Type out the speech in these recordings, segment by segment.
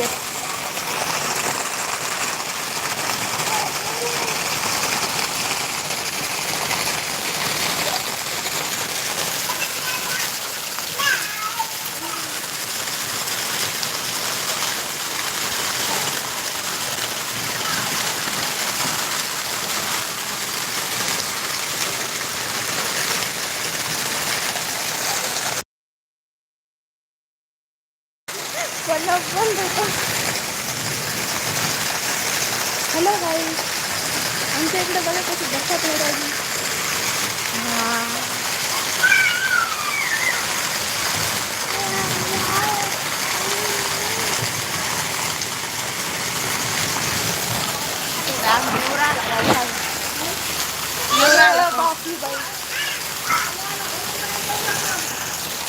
येत हॅलो भाई आमच्या इकडे बघा कशी बसत नाही राहिली.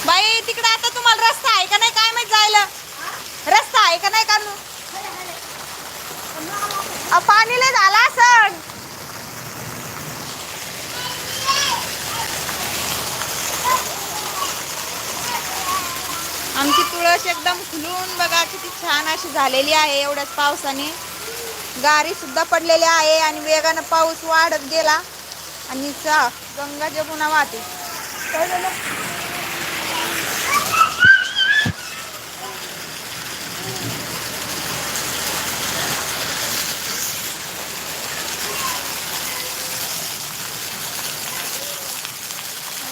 बाई तिकडे आता तुम्हाला रस्ता आहे का नाही? काय माहीत जायला. रस्ता आहे का नाही का पाणी लय झाला असं आमची तुळस एकदम खुलून बघा किती छान अशी झालेली आहे एवढ्याच पावसाने. गारी सुद्धा पडलेली आहे आणि वेगानं पाऊस वाढत गेला. आणि चा गंगा जमुना वाहते काय झालं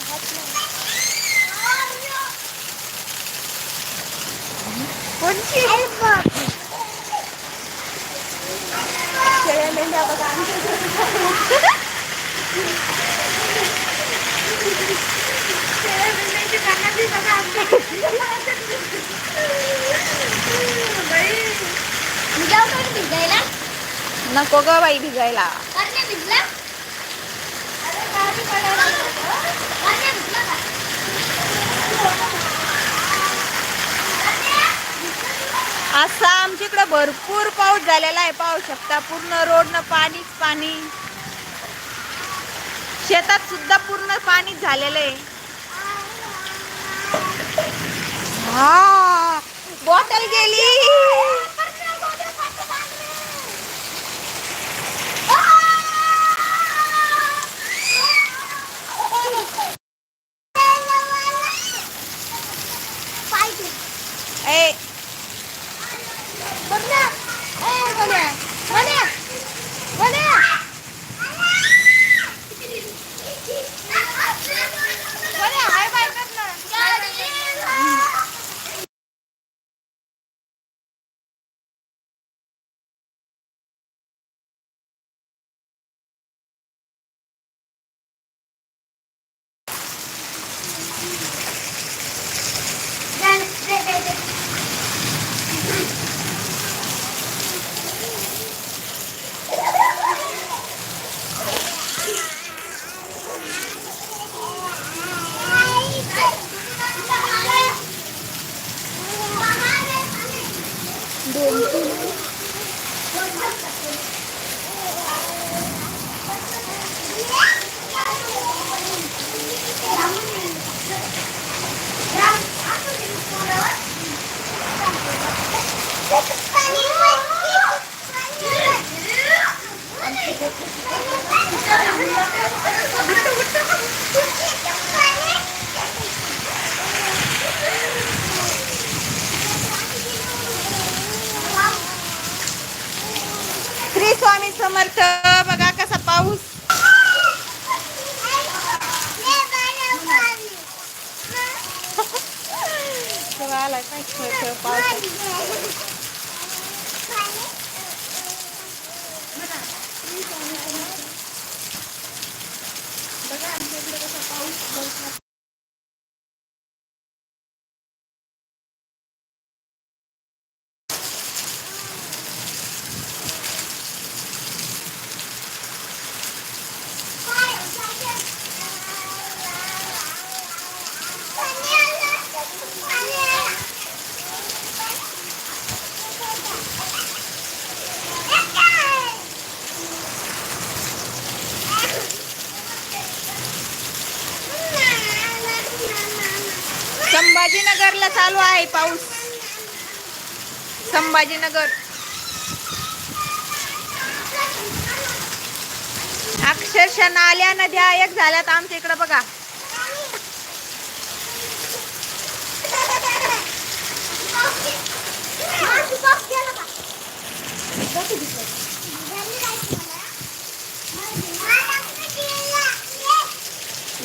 कोणची शेळ्या मेंढ्या बघा बाई. नको ग बाई भिजायला असा आमच्याकडे भरपूर पाऊस झालेला आहे. पाहू शकता पूर्ण रोडनं पाणीच पाणी. शेतात सुद्धा पूर्ण पाणी झालेलं आहे. हा बॉटल गेली. समर्थ बघा कसा पाऊस तेव्हा आलाय काय खेळ खेळ पाऊस संभाजीनगरला चालू आहे पाऊस संभाजीनगर अक्षरशः नाल्या नद्या एक झाल्यात आमच्या इकडं बघा.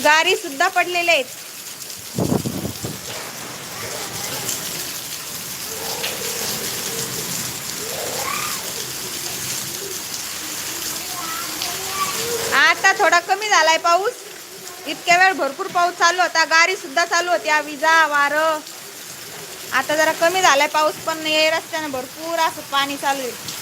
गारी सुद्धा पडलेले आहेत आता थोडा कमी झालाय पाऊस. इतक्या वेळ भरपूर पाऊस चालू होता. गारी सुद्धा चालू होत्या विजा वारं. आता जरा कमी झालाय पाऊस पण हे रस्त्यानं भरपूर असं पाणी चालू आहे.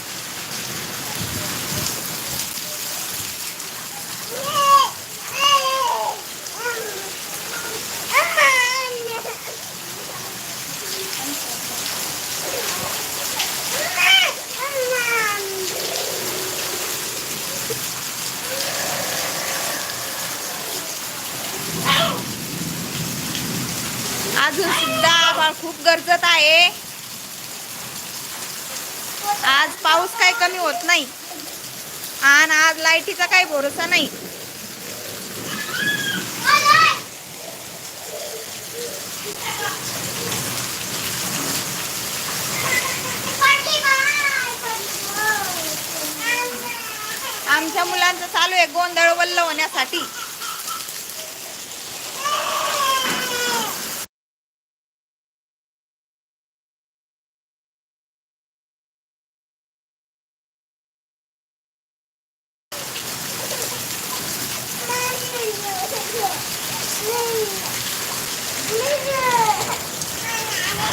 अजून सुद्धा आभाळ खूप गरजत आहे. आज पाऊस काय कमी होत नाही. आणि आज लाईटीचा काही भरोसा नाही. आमच्या मुलांचं चालू आहे गोंधळ वल्ल होण्यासाठी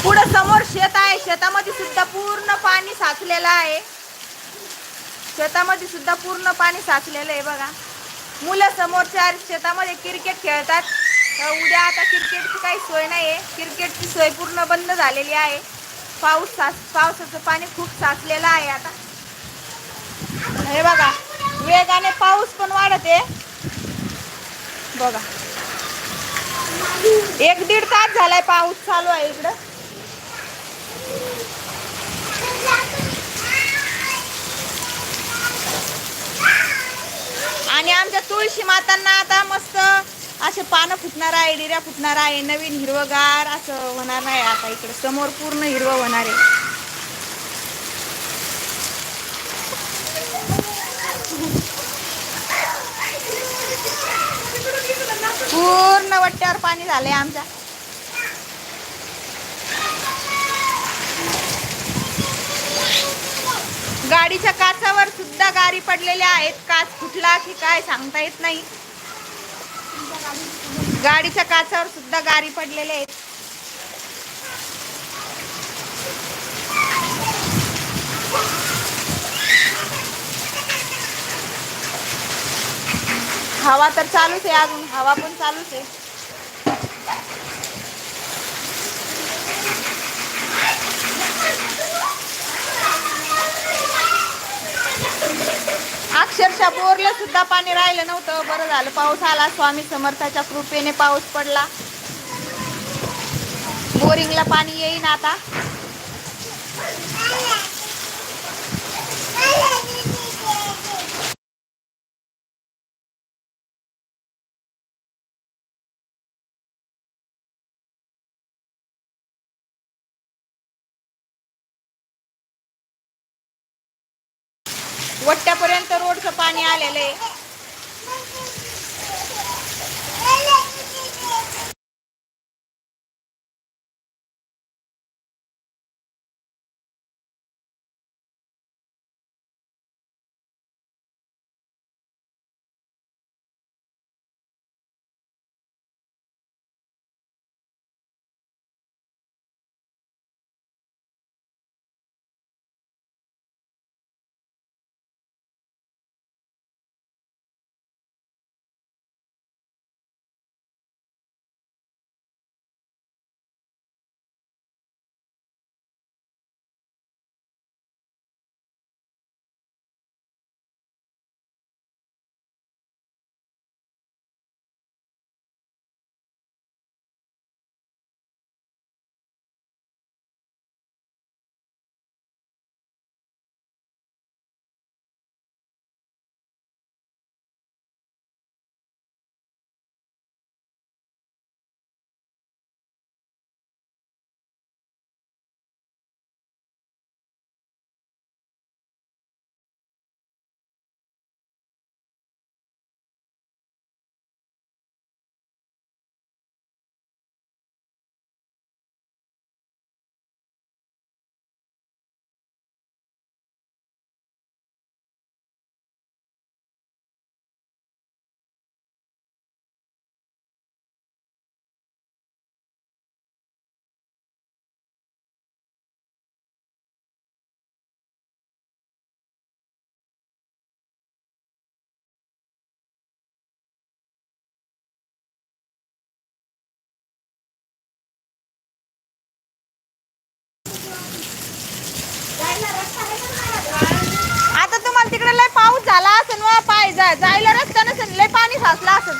पुढं समोर शेत आहे शेतामध्ये सुद्धा पूर्ण पाणी साचलेलं आहे. शेतामध्ये सुद्धा पूर्ण पाणी साचलेलं आहे बघा. मुलं समोरच्या शेतामध्ये क्रिकेट खेळतात. उद्या आता क्रिकेटची काही सोय नाही आहे क्रिकेटची सोय पूर्ण बंद झालेली आहे. पाऊस साच पावसाचं पाणी खूप साचलेलं आहे आता. हे बघा वेगाने पाऊस पण वाढत आहे. बघा. एक दीड तास झालाय पाऊस चालू आहे इकडं. आणि आमच्या तुळशी मातांना आता मस्त असे पानं फुटणार आहे डिऱ्या फुटणार आहे नवीन हिरवगार असं होणार नाही आता इकडे. समोर पूर्ण हिरवं होणार आहे. पूर्ण वट्ट्यावर पाणी झालंय आमच्या. गाडीच्या काचावर सुद्धा गारी पडलेल्या आहेत. काच फुटला की काय सांगता येत नाही. गाडीच्या काचावर सुद्धा गारी पडलेल्या आहेत. हवा तर चालूच आहे अजून. हवा पण चालूच आहे अक्षरशः बोरला सुद्धा पाणी राहिलं नव्हतं. बरं झालं पाऊस आला. स्वामी समर्थाच्या कृपेने पाऊस पडला. बोरिंगला पाणी येईन आता. वट्ट्यापर्यंत रोडचं पाणी आलेलं आहे. पाय जा जायला रस्ता नसेल लय पाणी साचला असेल.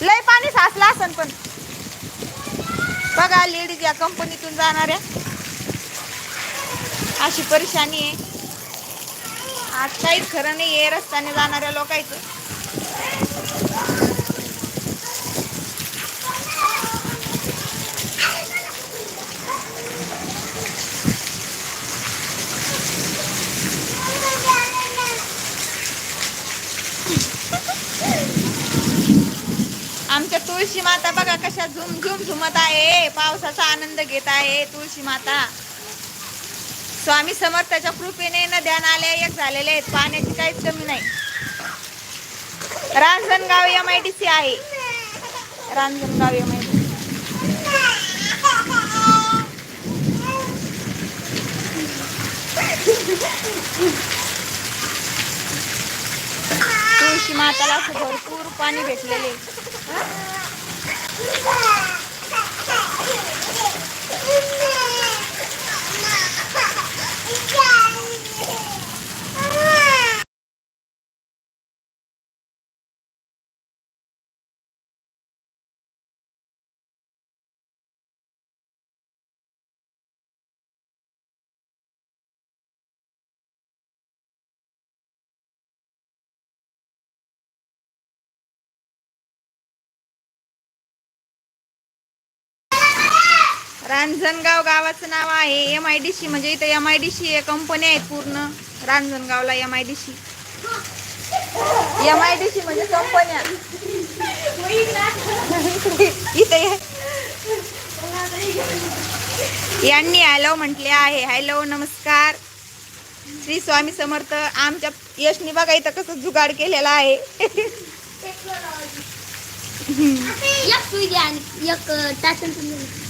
लय पाणी साचला असेल पण. बघा लेडीज या कंपनीतून जाणाऱ्या. अशी परेशानी आहे. आज काहीच खरं नाही आहे रस्त्याने जाणाऱ्या लोकांचं. आमच्या तुळशी माता बघा कशा झुम झुम झुमत आहे. पावसाचा आनंद घेत आहे तुळशी माता. स्वामी समर्थाच्या कृपेने नद्या नाल्या एक झालेले आहेत. पाण्याची काहीच कमी नाही. Ranjangaon M I D C आहे. रांजणगाव एम आय डी तुळशी माताला असं भरपूर पाणी भेटलेले Yeah. रांजणगाव गावाचं नाव आहे. एम आय डी सी म्हणजे इथं M I D C company आहेत पूर्ण. रांजणगावला M I D C M I D C म्हणजे कंपन्या इथे यांनी हॅलो म्हटले आहे. हॅलो नमस्कार. श्री स्वामी समर्थ आमच्या यशनी बघा इथं कसं जुगाड केलेला आहे. एक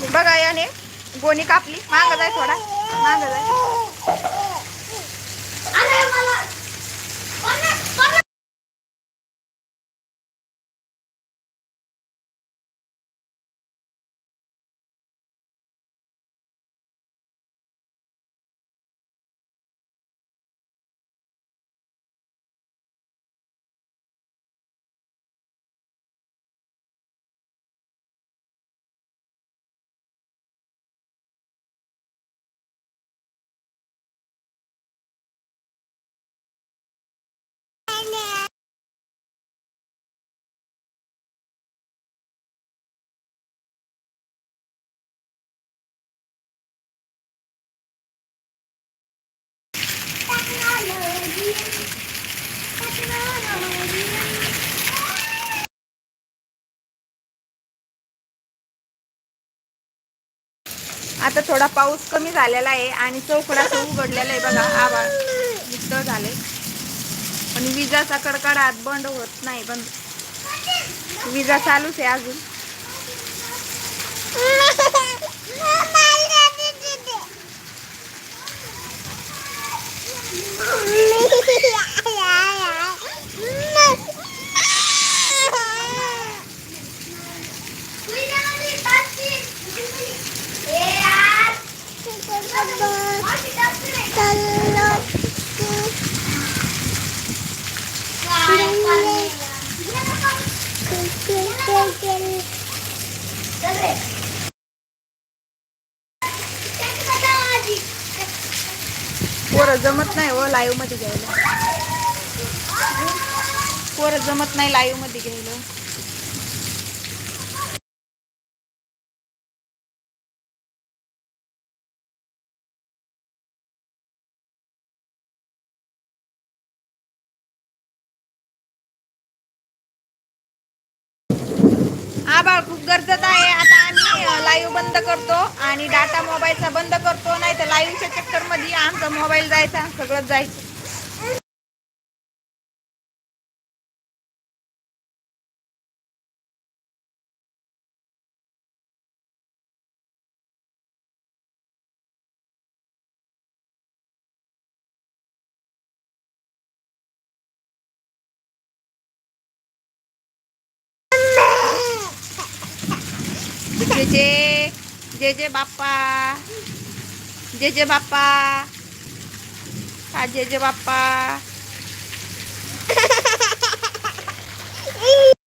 बघा याने गोणी कापली. मागं जाय थोडा. मागं जाय. आता थोडा पाऊस कमी झालेला आहे आणि चौकडाचं उघडलेला आहे बघा आवाज मुक्त झाले. आणि विजाचा कडकडाट बंद होत नाही बंद. विजा चालूच आहे अजून. पोरं जमत नाही हो लाईव्हमध्ये घ्यायला जमत नाही लाईव्हमध्ये घ्यायला आभाळ खूप गरजत आहे. आता आम्ही लाईव्ह बंद करतो आणि डाटा मोबाईलचा बंद करतो. नाही तर लाईव्हच्या चक्करमध्ये आमचा मोबाईल जायचा सगळंच जायचं. जे जे जे जे बाप्पा जे जे बाप्पा हा जे जे बाप्पा.